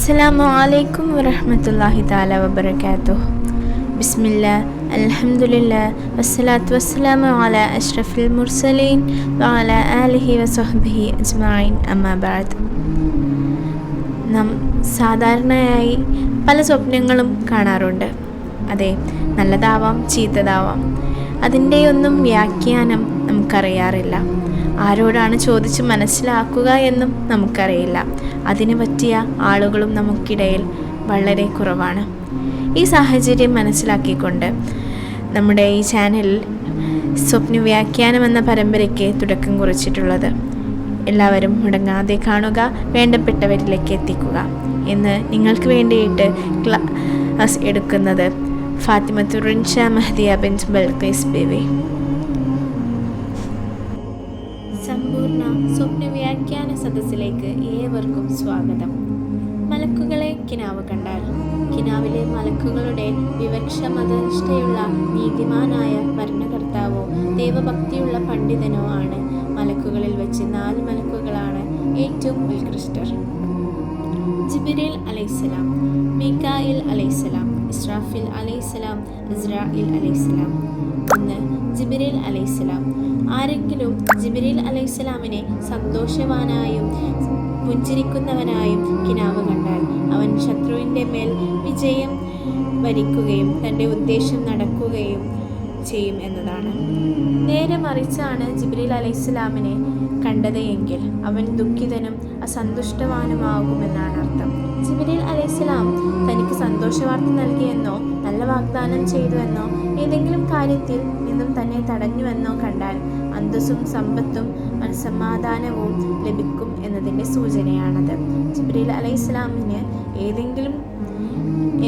അസ്സലാമു അലൈക്കും വറഹ്മത്തുള്ളാഹി താല വബറകാതുഹു. ബിസ്മില്ല അലഹമുല്ല വസ്സലാത്തു വസ്സലാമു അല അഷ്റഫുൽ മുർസലീൻ വഅലാ ആലിഹി വസഹ്ബിഹി അജ്മഈൻ അമ്മാബാദ് നാം സാധാരണയായി പല സ്വപ്നങ്ങളും കാണാറുണ്ട്. അതെ നല്ലതാവാം ചീത്തതാവാം. അതിന്റെയൊന്നും വ്യാഖ്യാനം നമുക്കറിയാറില്ല. ആരോടാണ് ചോദിച്ച് മനസ്സിലാക്കുക എന്നും നമുക്കറിയില്ല. അതിന് പറ്റിയ ആളുകളും നമുക്കിടയിൽ വളരെ കുറവാണ്. ഈ സാഹചര്യം മനസ്സിലാക്കിക്കൊണ്ട് നമ്മുടെ ഈ ചാനലിൽ സ്വപ്ന വ്യാഖ്യാനം എന്ന പരമ്പരയ്ക്ക് തുടക്കം കുറിച്ചിട്ടുള്ളത്. എല്ലാവരും മുടങ്ങാതെ കാണുക വേണ്ടപ്പെട്ടവരിലേക്ക് എത്തിക്കുക എന്ന് നിങ്ങൾക്ക് വേണ്ടിയിട്ട് ക്ലാസ് എടുക്കുന്നത് ഫാത്തിമ റിൻഷ മെഹദിയ ബിൻ ബൽഖീസ് ബേബി സ്വാഗതം. മലക്കുകളെ കിനാവ് കണ്ടാൽ കിനാവിലെ മലക്കുകളുടെ വിവക്ഷമതനിഷ്ഠയുള്ള നീതിമാനായ ഭരണകർത്താവോ ദൈവഭക്തിയുള്ള പണ്ഡിതനോ ആണ്. മലക്കുകളിൽ വെച്ച് നാല് മലക്കുകളാണ് ഏറ്റവും ഉത്കൃഷ്ടർ. ജിബിരേൽ അലൈസലാം മീക്കായിൽ അലൈസലാം ഇസ്രാഫിൽ അലൈസലാം ഇസ്രായിൽ അലൈസലാം ഒന്ന് ജിബിരേൽ അലൈസലാം ആരെങ്കിലും ജിബിരിൽ അലൈഹിസ്സലാമിനെ സന്തോഷവാനായും പുഞ്ചിരിക്കുന്നവനായും കിനാവ് കണ്ടാൽ അവൻ ശത്രുവിന്റെ മേൽ വിജയം വരിക്കുകയും തന്റെ ഉദ്ദേശം നടക്കുകയും ചെയ്യും എന്നതാണ്. നേരെ മറിച്ചാണ് ജിബ്രീൽ അലൈഹിസ്ലാമിനെ കണ്ടത് എങ്കിൽ അവൻ ദുഃഖിതനും അസന്തുഷ്ടവാനുമാകുമെന്നാണ് അർത്ഥം ജിബ്രീൽ അലൈഹിസ്ലാം തനിക്ക് സന്തോഷവാർത്ത നൽകിയെന്നോ നല്ല വാഗ്ദാനം ചെയ്തുവെന്നോ ഏതെങ്കിലും കാര്യത്തിൽ നിന്നും തന്നെ തടഞ്ഞുവെന്നോ കണ്ടാൽ അന്തസ്സും സമ്പത്തും മനസ്സമാധാനവും ലഭിക്കും എന്നതിന്റെ സൂചനയാണത്. ജിബ്രീൽ അലൈഹിസ്ലാമിന് ഏതെങ്കിലും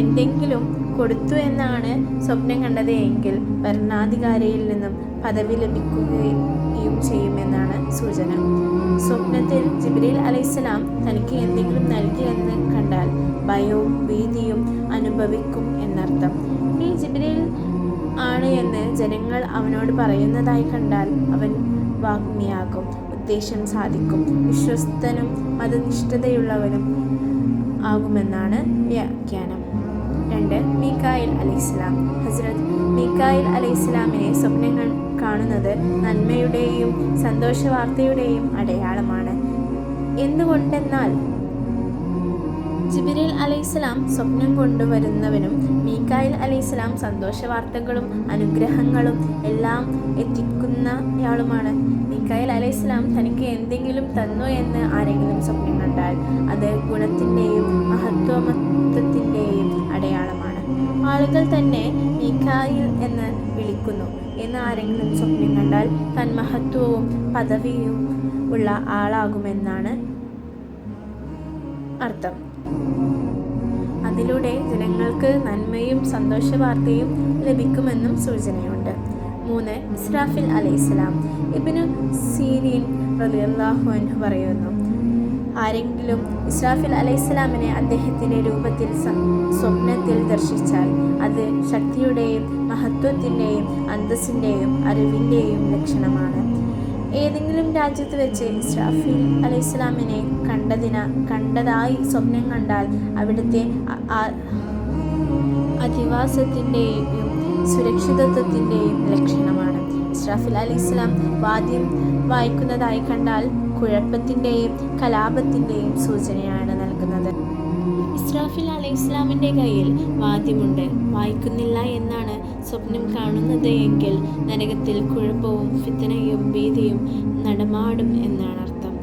എന്തെങ്കിലും കൊടുത്തു എന്നാണ് സ്വപ്നം കണ്ടത് എങ്കിൽ ഭരണാധികാരിയിൽ നിന്നും പദവി ലഭിക്കുകയും ചെയ്യുമെന്നാണ് സൂചന. സ്വപ്നത്തിൽ ജിബ്രീൽ അലൈഹിസ്സലാം തനിക്ക് എന്തെങ്കിലും നൽകിയെന്ന് കണ്ടാൽ ഭയവും ഭീതിയും അനുഭവിക്കും എന്നർത്ഥം. ഈ ജിബ്രീൽ ആണ് എന്ന് ജനങ്ങൾ അവനോട് പറയുന്നതായി കണ്ടാൽ അവൻ വാഗ്മിയാകും ഉദ്ദേശം സാധിക്കും. വിശ്വസ്തനും മതനിഷ്ഠതയുള്ളവനും ആകുമെന്നാണ് വ്യാഖ്യാനം. രണ്ട് മീക്കായിൽ അലൈഹിസ്ലാം ഹസ്രത് മീക്കായിൽ അലൈഹിസ്ലാമിനെ സ്വപ്നങ്ങൾ കാണുന്നത് നന്മയുടെയും സന്തോഷവാർത്തയുടെയും അടയാളമാണ്. എന്തുകൊണ്ടെന്നാൽ ജിബിരിൽ അലൈഹിസ്ലാം സ്വപ്നം കൊണ്ടുവരുന്നവനും മീക്കായിൽ അലൈഹിസ്ലാം സന്തോഷവാർത്തകളും അനുഗ്രഹങ്ങളും എല്ലാം എത്തിക്കുന്നയാളുമാണ്. മീക്കായിൽ അലൈഹിസ്ലാം തനിക്ക് എന്തെങ്കിലും തന്നോ എന്ന് ആരെങ്കിലും സ്വപ്നം കണ്ടാൽ അത് ഗുണത്തിന്റെയും ആളുകൾ തന്നെ മീക്കായിൽ എന്ന് വിളിക്കുന്നു. എന്ന് ആരെങ്കിലും സ്വപ്നം കണ്ടാൽ തൻ മഹത്വവും പദവിയും ഉള്ള ആളാകുമെന്നാണ് അർത്ഥം. അതിലൂടെ ജനങ്ങൾക്ക് നന്മയും സന്തോഷ വാർത്തയും ലഭിക്കുമെന്നും സൂചനയുണ്ട്. മൂന്ന് ഇസ്രാഫിൽ അലൈഹിസ്സലാം. ഇബിനു സീരീൻ റളിയല്ലാഹു അൻഹു പറയുന്നു ആരെങ്കിലും ഇസ്രാഫിൽ അലൈഹിസ്സലാമിനെ അദ്ദേഹത്തിന്റെ രൂപത്തിൽ സ്വപ്നത്തിൽ ദർശിച്ചാൽ അത് ശക്തിയുടെയും മഹത്വത്തിന്റെയും അന്തസ്സിന്റെയും അറിവിന്റെയും ലക്ഷണമാണ്. ഏതെങ്കിലും രാജ്യത്ത് വെച്ച് ഇസ്രാഫിൽ അലൈഹിസ്ലാമിനെ കണ്ടതിന കണ്ടതായി സ്വപ്നം കണ്ടാൽ അവിടുത്തെ അധിവാസത്തിന്റെയും സുരക്ഷിതത്വത്തിന്റെയും ലക്ഷണമാണ്. ഇസ്രാഫിൽ അലി ഇസ്ലാം വാദ്യം വായിക്കുന്നതായി കണ്ടാൽ കുഴപ്പത്തിന്റെയും കലാപത്തിന്റെയും സൂചനയാണ് നൽകുന്നത്. ഇസ്രാഫിൽ അലൈഹി ഇസ്ലാമിന്റെ കയ്യിൽ വാദ്യമുണ്ട്. വായിക്കുന്നില്ല എന്നാണ് സ്വപ്നം കാണുന്നത് എങ്കിൽ നരകത്തിൽ കുഴപ്പവും ഫിത്തനയും ഭീതിയും നടമാടും എന്നാണ് അർത്ഥം.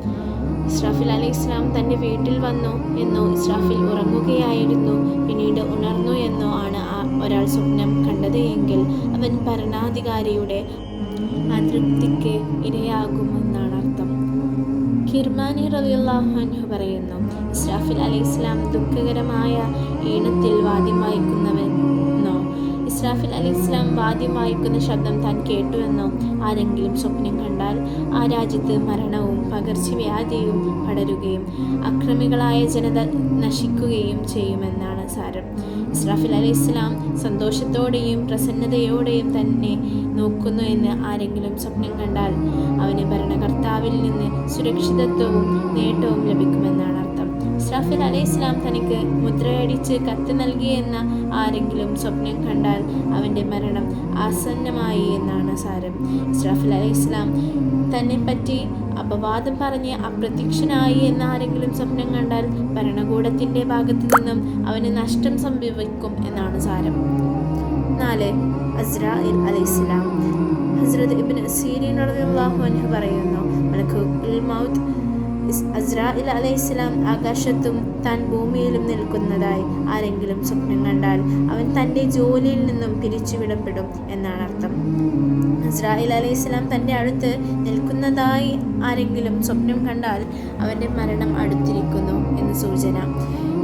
ഇസ്രാഫിൽ അലൈഹി ഇസ്ലാം തന്റെ വീട്ടിൽ വന്നു എന്നോ ഇസ്രാഫിൽ ഉറങ്ങുകയായിരുന്നു പിന്നീട് ഉണർന്നു എന്നോ ആണ് ഒരാൾ സ്വപ്നം കണ്ടത് എങ്കിൽ അവൻ ഭരണാധികാരിയുടെ അതൃപ്തിക്ക് ഇരയാകുമെന്നാണ് അർത്ഥം കിർമാനി റലിയല്ലാഹു പറയുന്നു ഇസ്രാഫിൽ അലി ഇസ്ലാം ദുഃഖകരമായ ഈണത്തിൽ വാദ്യം വായിക്കുന്നവെന്നോ ഇസ്രാഫിൽ അലി ഇസ്ലാം വാദ്യം വായിക്കുന്ന ശബ്ദം താൻ കേട്ടുവെന്നോ ആരെങ്കിലും സ്വപ്നം കണ്ടാൽ ആ രാജ്യത്ത് മരണവും പകർച്ചവ്യാധിയും പടരുകയും അക്രമികളായ ജനത നശിക്കുകയും ചെയ്യുമെന്നാണ് സാരം. ഇസ്രാഫിൽ അലി ഇസ്ലാം സന്തോഷത്തോടെയും പ്രസന്നതയോടെയും തന്നെ നോക്കുന്നു എന്ന് ആരെങ്കിലും സ്വപ്നം കണ്ടാൽ അവന് ഭരണകർത്താവിൽ നിന്ന് സുരക്ഷിതത്വവും നേട്ടവും ലഭിക്കുമെന്ന് ഇസ്രാഫിൽ അലൈഹി ഇസ്ലാം തനിക്ക് മുദ്രയടിച്ച് കത്ത് നൽകിയെന്ന ആരെങ്കിലും സ്വപ്നം കണ്ടാൽ അവന്റെ മരണം ആസന്നമായി എന്നാണ് സാരം. ഇസ്രാഫിൽ അലൈഹി ഇസ്ലാം തന്നെപ്പറ്റി അപവാദം പറഞ്ഞ് അപ്രത്യക്ഷനായി എന്ന ആരെങ്കിലും സ്വപ്നം കണ്ടാൽ ഭരണകൂടത്തിന്റെ ഭാഗത്തു നിന്നും അവന് നഷ്ടം സംഭവിക്കും എന്നാണ് സാരം. നാല് അസ്രാഇൽ അലൈഹിസ്സലാം. ഹസ്രത് ഇബിൻ സീരീൻ റളിയല്ലാഹു അൻഹു പറയുന്നു മലക്കുൽ മൗത്ത് അസ്രാഇൽ അലൈഹിസ്സലാം ആകാശത്തും താൻ ഭൂമിയിലും നിൽക്കുന്നതായി ആരെങ്കിലും സ്വപ്നം കണ്ടാൽ അവൻ തന്റെ ജോലിയിൽ നിന്നും പിരിച്ചുവിടപ്പെടും എന്നാണ് അർത്ഥം. ഇസ്രായേൽ അലൈഹിസ്ലാം തന്റെ അടുത്ത് നിൽക്കുന്നതായി ആരെങ്കിലും സ്വപ്നം കണ്ടാൽ അവന്റെ മരണം അടുത്തിരിക്കുന്നു എന്ന് സൂചന.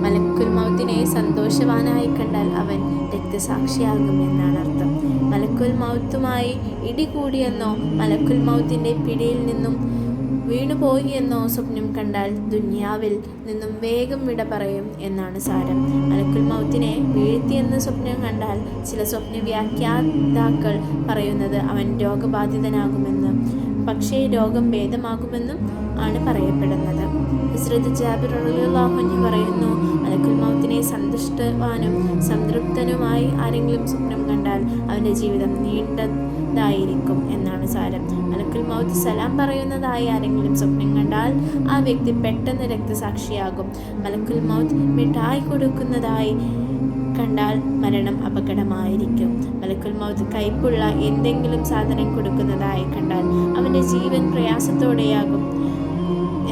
മലക്കുൽ മൗത്തിനെ സന്തോഷവാനായി കണ്ടാൽ അവൻ രക്തസാക്ഷിയാകും എന്നാണ് അർത്ഥം. മലക്കുൽ മൗത്തുമായി ഇടികൂടിയെന്നോ മലക്കുൽ മൗത്തിന്റെ പിടിയിൽ നിന്നും വീണുപോയി എന്നോ സ്വപ്നം കണ്ടാൽ ദുന്യാവിൽ നിന്നും വേഗം വിട പറയും എന്നാണ് സാരം. മലക്കുൽ മൗത്തിനെ വീഴ്ത്തിയെന്ന് സ്വപ്നം കണ്ടാൽ ചില സ്വപ്ന വ്യാഖ്യാതാക്കൾ പറയുന്നത് അവൻ രോഗബാധിതനാകുമെന്ന് പക്ഷേ രോഗം ഭേദമാകുമെന്നും ആണ് പറയപ്പെടുന്നത്. ഹസ്രത് ജാബിർ റളിയല്ലാഹു പറയുന്നു മലക്കുൽ മൗത്തിനെ സന്തുഷ്ടവാനും സംതൃപ്തനുമായി ആരെങ്കിലും സ്വപ്നം കണ്ടാൽ അവന്റെ ജീവിതം നീണ്ടതായിരിക്കും എന്നാണ് സാരം. മലക്കുൽ മൗത്ത് സലാം പറയുന്നതായി ആരെങ്കിലും സ്വപ്നം കണ്ടാൽ ആ വ്യക്തി പെട്ടെന്ന് രക്തസാക്ഷിയാകും. മലക്കുൽ മൗത്ത് മിഠായി കൊടുക്കുന്നതായി കണ്ടാൽ മരണം അപകടമായിരിക്കും. മലക്കുൽ മൗത്ത് കൈപ്പുള്ള എന്തെങ്കിലും സാധനം കൊടുക്കുന്നതായി കണ്ടാൽ അവന്റെ ജീവൻ പ്രയാസത്തോടെയാകും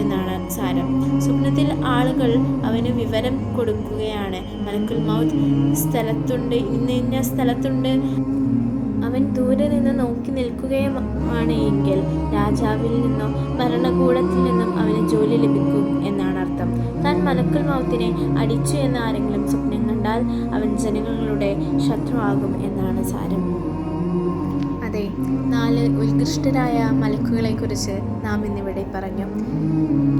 എന്നാണ് സാരം. സ്വപ്നത്തിൽ ആളുകൾ അവന് വിവരം കൊടുക്കുകയാണ്. മലക്കുൽ മൗത്ത് സ്ഥലത്തുണ്ട് ഇന്ന ഇന്ന സ്ഥലത്തുണ്ട്? ദൂരെ നിന്ന് നോക്കി നിൽക്കുകയുമാണ് എങ്കിൽ രാജാവിൽ നിന്നും ഭരണകൂടത്തിൽ നിന്നും അവന് ജോലി ലഭിക്കും എന്നാണ് അർത്ഥം. താൻ മലക്കൽ മൗത്തിനെ അടിച്ചു എന്ന് ആരെങ്കിലും സ്വപ്നം കണ്ടാൽ അവൻ ജനങ്ങളുടെ ശത്രുവാകും എന്നാണ് സാരം. അതെ നാല് ഉത്കൃഷ്ടരായ മലക്കുകളെക്കുറിച്ച് നാം ഇന്നിവിടെ പറഞ്ഞു.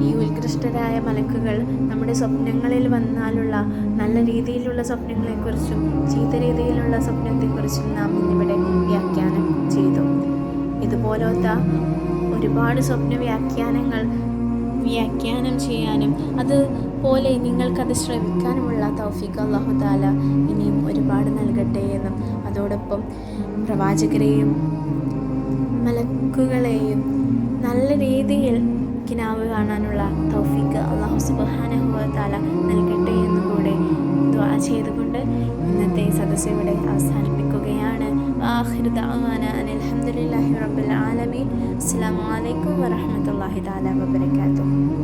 ഈ ഉത്കൃഷ്ടരായ മലക്കുകൾ നമ്മുടെ സ്വപ്നങ്ങളിൽ വന്നാലുള്ള നല്ല രീതിയിലുള്ള സ്വപ്നങ്ങളെക്കുറിച്ചും ചീത്ത രീതിയിലുള്ള സ്വപ്നത്തെക്കുറിച്ചും നാം ഇന്നിവിടെ വ്യാഖ്യാനം ചെയ്തു. ഇതുപോലത്തെ ഒരുപാട് സ്വപ്ന വ്യാഖ്യാനങ്ങൾ വ്യാഖ്യാനം ചെയ്യാനും അതുപോലെ നിങ്ങൾക്കത് ശ്രവിക്കാനുമുള്ള തൗഫീഖ് അള്ളാഹു താല ഇനിയും ഒരുപാട് നൽകട്ടെ എന്നും അതോടൊപ്പം പ്രവാചകരെയും മലക്കുകളെയും നല്ല രീതിയിൽ കിനാവ് കാണാനുള്ള തൗഫീഖ് അള്ളാഹു സുബാനഹുവ നൽകട്ടെ നൽകട്ടെ എന്നുകൂടെ ദ്വാ ചെയ്തുകൊണ്ട് ഇന്നത്തെ സദസ്സ് ഇവിടെ അവസാനിപ്പിക്കുകയാണ്. അലഹമുല്ലാഹി റബ്ബുൽ ആലമീൻ. അസ്സലാമു അലൈക്കും വറഹ്മത്തുള്ളാഹി തആല വബറകാതുഹു.